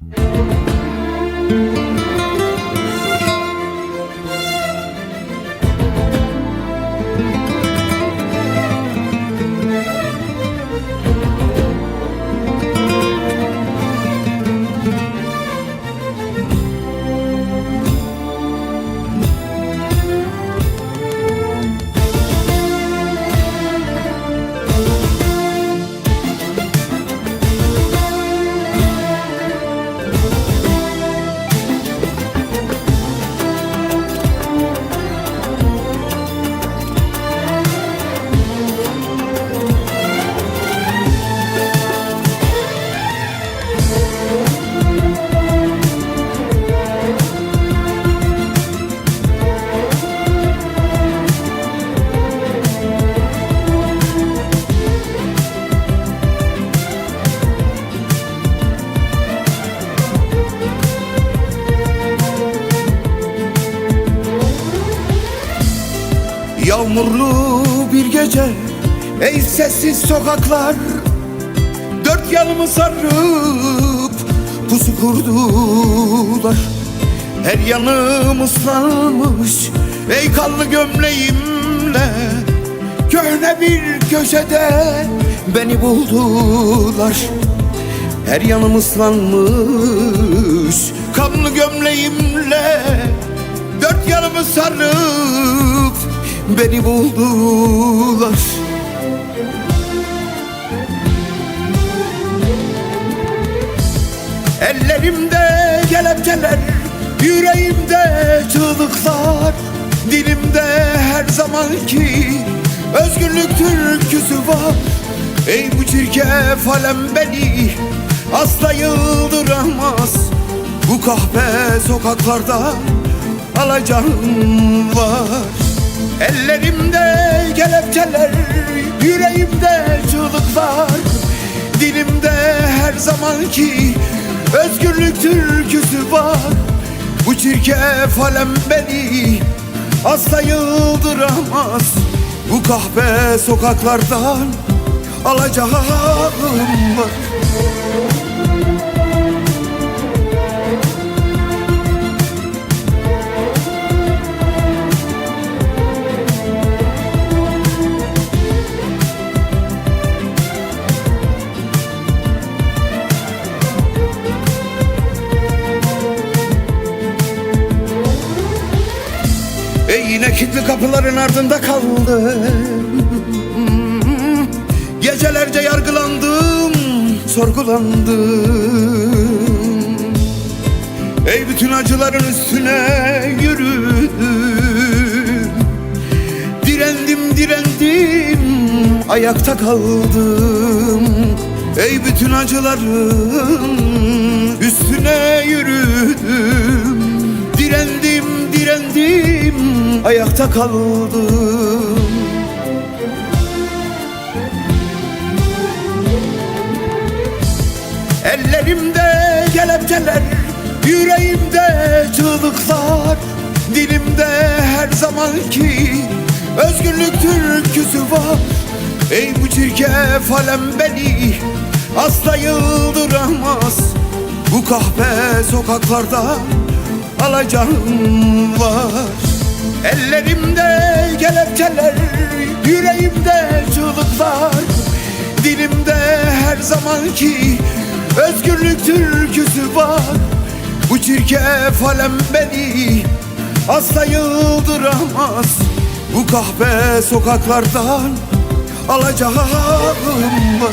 Música Yağmurlu bir gece Ey sessiz sokaklar. Dört yanımı sarıp Pusu kurdular. Her yanım ıslanmış Ey kanlı gömleğimle. Köhne bir köşede Beni buldular. Her yanım ıslanmış Kanlı gömleğimle. Dört yanımı sarıp Beni buldular. Ellerimde kelepçeler Yüreğimde çığlıklar Dilimde her zamanki Özgürlük türküsü var. Ey bu çirkef alem beni Asla yıldıramaz. Bu kahpe sokaklarda Alacağım var Ellerimde kelepçeler Yüreğimde çığlıklar Dilimde her zamanki Özgürlük türküsü var. Bu çirkef alem beni Asla yıldıramaz. Bu kahpe sokaklardan Alacağım. var yine kilitli kapıların ardında kaldım. Gecelerce yargılandım, sorgulandım. Ey bütün acıların üstüne yürüdüm. Direndim, direndim, ayakta kaldım. Ey bütün acıların üstüne yürüdüm ayakta kaldım. Ellerimde kelepçeler, yüreğimde çığlıklar Dilimde her zamanki özgürlük türküsü var. Ey bu çirkef alem beni asla yıldıramaz. Bu kahpe sokaklarda alacağım var Ellerimde kelepçeler, yüreğimde çığlıklar Dilimde her zamanki özgürlük türküsü var. Bu çirkef alem beni asla yıldıramaz. Bu kahpe sokaklardan alacağım. var